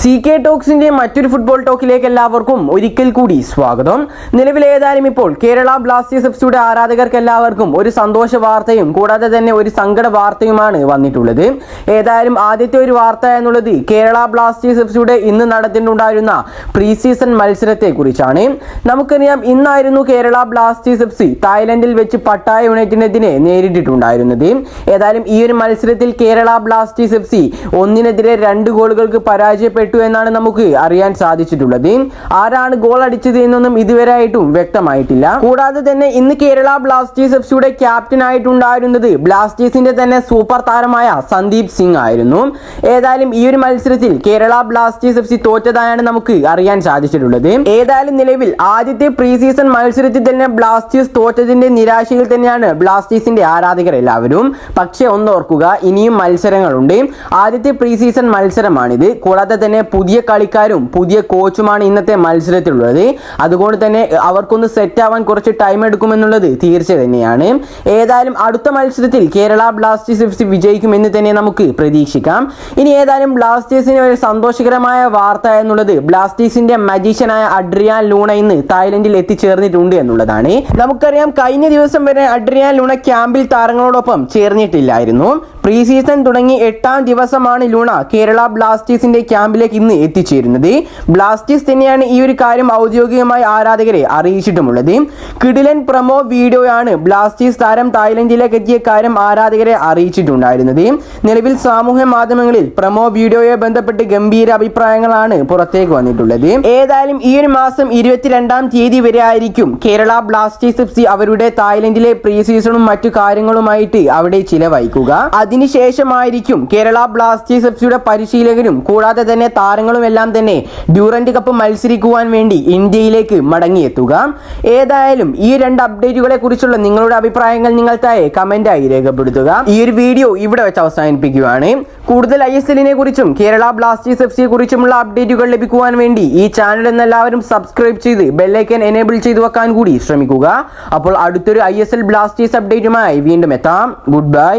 C K ടോക്സിന്റെ മറ്റൊരു football ടോക്കിലേക്ക് എല്ലാവർക്കും ഒരിക്കൽ കൂടി സ്വാഗതം. നിലവിൽ ഏതായാലും ഇപ്പോൾ കേരള ബ്ലാസ്റ്റേഴ്സ് എഫ്സിയുടെ ആരാധകർക്ക് എല്ലാവർക്കും ഒരു സന്തോഷ വാർത്തയും കൂടാതെ തന്നെ ഒരു സങ്കട വാർത്തയുമാണ് വന്നിട്ടുള്ളത്. ഏതായാലും ആദ്യത്തെ ഒരു വാർത്ത എന്നുള്ളത് കേരള ബ്ലാസ്റ്റേഴ്സ് എഫ്സിയുടെ ഇന്ന് നടത്തിയിട്ടുണ്ടായിരുന്ന പ്രീ സീസൺ മത്സരത്തെ കുറിച്ചാണ് നമുക്കറിയാം ഇന്നായിരുന്നു കേരള ബ്ലാസ്റ്റേഴ്സ് എഫ്സി തായ്ലൻഡിൽ വെച്ച് പട്ടായ യുണൈറ്റഡിനെ നേരിട്ടിട്ടുണ്ടായിരുന്നത്. ഏതായാലും ഈ ഒരു മത്സരത്തിൽ കേരള ബ്ലാസ്റ്റേഴ്സ് എഫ് സി ഒന്നിനെതിരെ രണ്ട് ഗോളുകൾക്ക് പരാജയപ്പെട്ടു. എന്നാണ് നമുക്ക് അറിയാൻ സാധിച്ചിട്ടുള്ളത്. ആരാണ് ഗോൾ അടിച്ചത് എന്നൊന്നും ഇതുവരെ ആയിട്ടും വ്യക്തമായിട്ടില്ല. കൂടാതെ തന്നെ ഇന്ന് കേരള ബ്ലാസ്റ്റേഴ്സ് എഫ് സിയുടെ ക്യാപ്റ്റൻ ആയിട്ടുണ്ടായിരുന്നത് ബ്ലാസ്റ്റേഴ്സിന്റെ തന്നെ സൂപ്പർ താരമായ സന്ദീപ് സിംഗ് ആയിരുന്നു. ഏതായാലും ഈ ഒരു മത്സരത്തിൽ കേരള ബ്ലാസ്റ്റേഴ്സ് എഫ് സി തോറ്റതായാണ് നമുക്ക് അറിയാൻ സാധിച്ചിട്ടുള്ളത്. ഏതായാലും നിലവിൽ ആദ്യത്തെ പ്രീ സീസൺ മത്സരത്തിൽ തന്നെ ബ്ലാസ്റ്റേഴ്സ് തോറ്റതിന്റെ നിരാശയിൽ തന്നെയാണ് ബ്ലാസ്റ്റേഴ്സിന്റെ ആരാധകർ എല്ലാവരും. പക്ഷേ ഒന്നോർക്കുക ഇനിയും മത്സരങ്ങളുണ്ട്. ആദ്യത്തെ പ്രീ സീസൺ മത്സരമാണിത്. കൂടാതെ തന്നെ പുതിയ കളിക്കാരും പുതിയ കോച്ചുമാണ് ഇന്നത്തെ മത്സരത്തിലുള്ളത്. അതുകൊണ്ട് തന്നെ അവർക്കൊന്ന് സെറ്റ് ആവാൻ കുറച്ച് ടൈം എടുക്കുമെന്നുള്ളത് തീർച്ച തന്നെയാണ്. ഏതായാലും അടുത്ത മത്സരത്തിൽ കേരള ബ്ലാസ്റ്റേഴ്സ് എഫ് സി വിജയിക്കുമെന്ന് തന്നെ നമുക്ക് പ്രതീക്ഷിക്കാം. ഇനി ഏതായാലും ബ്ലാസ്റ്റേഴ്സിന് ഒരു സന്തോഷകരമായ വാർത്ത എന്നുള്ളത് ബ്ലാസ്റ്റേഴ്സിന്റെ മജീഷ്യനായ അഡ്രിയാൻ ലൂണ ഇന്ന് തായ്ലൻഡിൽ എത്തിച്ചേർന്നിട്ടുണ്ട് എന്നുള്ളതാണ്. നമുക്കറിയാം കഴിഞ്ഞ ദിവസം വരെ അഡ്രിയാൻ ലൂണ ക്യാമ്പിൽ താരങ്ങളോടൊപ്പം ചേർന്നിട്ടില്ലായിരുന്നു. പ്രീ സീസൺ തുടങ്ങി എട്ടാം ദിവസമാണ് ലൂണ കേരള ബ്ലാസ്റ്റേഴ്സിന്റെ ക്യാമ്പിലേക്ക് ഇന്ന് എത്തിച്ചേരുന്നത്. ബ്ലാസ്റ്റേഴ്സ് തന്നെയാണ് ഈ ഒരു കാര്യം ഔദ്യോഗികമായി ആരാധകരെ അറിയിച്ചിട്ടുമുള്ളത്. കിടിലൻ പ്രമോ വീഡിയോയാണ് ബ്ലാസ്റ്റേഴ്സ് താരം തായ്ലൻഡിലേക്ക് എത്തിയ കാര്യം ആരാധകരെ അറിയിച്ചിട്ടുണ്ടായിരുന്നത്. നിലവിൽ സാമൂഹ്യ മാധ്യമങ്ങളിൽ പ്രമോ വീഡിയോയെ ബന്ധപ്പെട്ട് ഗംഭീര അഭിപ്രായങ്ങളാണ് പുറത്തേക്ക് വന്നിട്ടുള്ളത്. ഏതായാലും ഈ ഒരു മാസം ഇരുപത്തിരണ്ടാം തീയതി വരെ ആയിരിക്കും കേരള ബ്ലാസ്റ്റേഴ്സ് എഫ് സി അവരുടെ തായ്ലൻഡിലെ പ്രീ സീസണും മറ്റു കാര്യങ്ങളുമായിട്ട് അവിടെ ചിലവഴിക്കുക. അതിനുശേഷമായിരിക്കും കേരള ബ്ലാസ്റ്റേഴ്സ് എഫ് സിയുടെ പരിശീലകനും കൂടാതെ തന്നെ താരങ്ങളും എല്ലാം തന്നെ ഡ്യൂറന്റ് കപ്പ് മത്സരിക്കുവാൻ വേണ്ടി ഇന്ത്യയിലേക്ക് മടങ്ങിയെത്തുക. ഏതായാലും ഈ രണ്ട് അപ്ഡേറ്റുകളെ കുറിച്ചുള്ള നിങ്ങളുടെ അഭിപ്രായങ്ങൾ നിങ്ങൾ താഴെ കമന്റായി രേഖപ്പെടുത്തുക. ഈ ഒരു വീഡിയോ ഇവിടെ വെച്ച് അവസാനിപ്പിക്കുകയാണ്. കൂടുതൽ ഐ എസ് എല്ലിനെ കുറിച്ചും കേരള ബ്ലാസ്റ്റേഴ്സ് എഫ് സിയെ കുറിച്ചുമുള്ള അപ്ഡേറ്റുകൾ ലഭിക്കുവാൻ വേണ്ടി ഈ ചാനൽ എന്നെല്ലാവരും സബ്സ്ക്രൈബ് ചെയ്ത് ബെല്ലൈക്കൻ എനേബിൾ ചെയ്തു വെക്കാൻ കൂടി ശ്രമിക്കുക. അപ്പോൾ അടുത്തൊരു ഐ എസ് എൽ ബ്ലാസ്റ്റേഴ്സ് അപ്ഡേറ്റുമായി വീണ്ടും എത്താം. Good bye